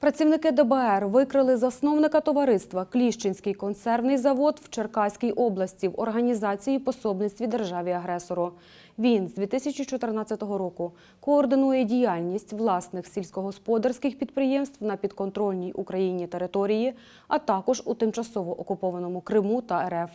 Працівники ДБР викрили засновника товариства Кліщинський консервний завод в Черкаській області в організації пособництві державі-агресору. Він з 2014 року координує діяльність власних сільськогосподарських підприємств на підконтрольній Україні території, а також у тимчасово окупованому Криму та РФ.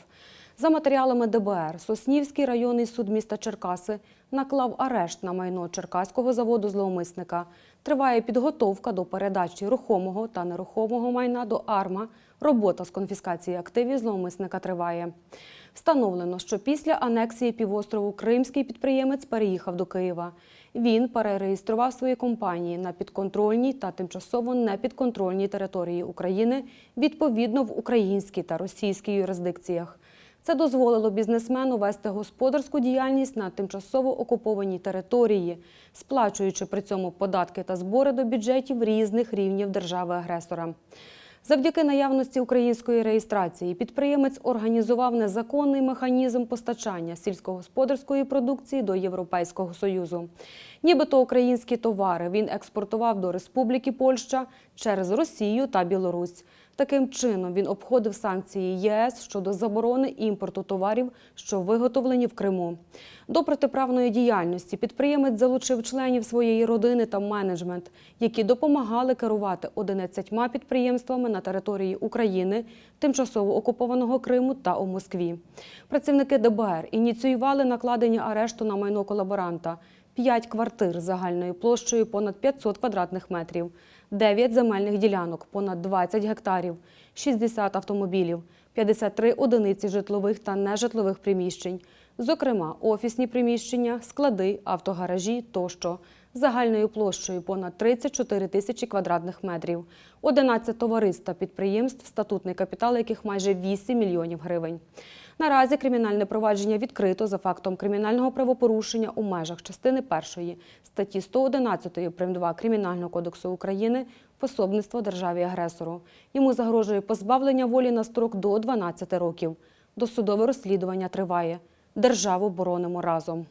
За матеріалами ДБР Соснівський районний суд міста Черкаси наклав арешт на майно Черкаського заводу зловмисника. Триває підготовка до передачі рухомого та нерухомого майна до АРМА. Робота з конфіскації активів зловмисника триває. Встановлено, що після анексії півострову кримський підприємець переїхав до Києва. Він перереєстрував свої компанії на підконтрольній та тимчасово непідконтрольній території України відповідно в українській та російській юрисдикціях. Це дозволило бізнесмену вести господарську діяльність на тимчасово окупованій території, сплачуючи при цьому податки та збори до бюджетів різних рівнів держави-агресора. Завдяки наявності української реєстрації підприємець організував незаконний механізм постачання сільськогосподарської продукції до Європейського Союзу. Нібито українські товари він експортував до Республіки Польща через Росію та Білорусь. Таким чином він обходив санкції ЄС щодо заборони імпорту товарів, що виготовлені в Криму. До протиправної діяльності підприємець залучив членів своєї родини та менеджмент, які допомагали керувати 11 підприємствами на території України, тимчасово окупованого Криму та у Москві. Працівники ДБР ініціювали накладення арешту на майно колаборанта. 5 квартир загальною площею понад 500 квадратних метрів, 9 земельних ділянок понад 20 гектарів, 60 автомобілів, 53 одиниці житлових та нежитлових приміщень, зокрема офісні приміщення, склади, автогаражі тощо, загальною площею понад 34 тисячі квадратних метрів, 11 товариств та підприємств, статутний капітал яких майже 8 мільйонів гривень. Наразі кримінальне провадження відкрито за фактом кримінального правопорушення у межах частини першої статті 111 прим. 2 Кримінального кодексу України пособництво державі-агресору. Йому загрожує позбавлення волі на строк до 12 років. Досудове розслідування триває. Державу боронимо разом.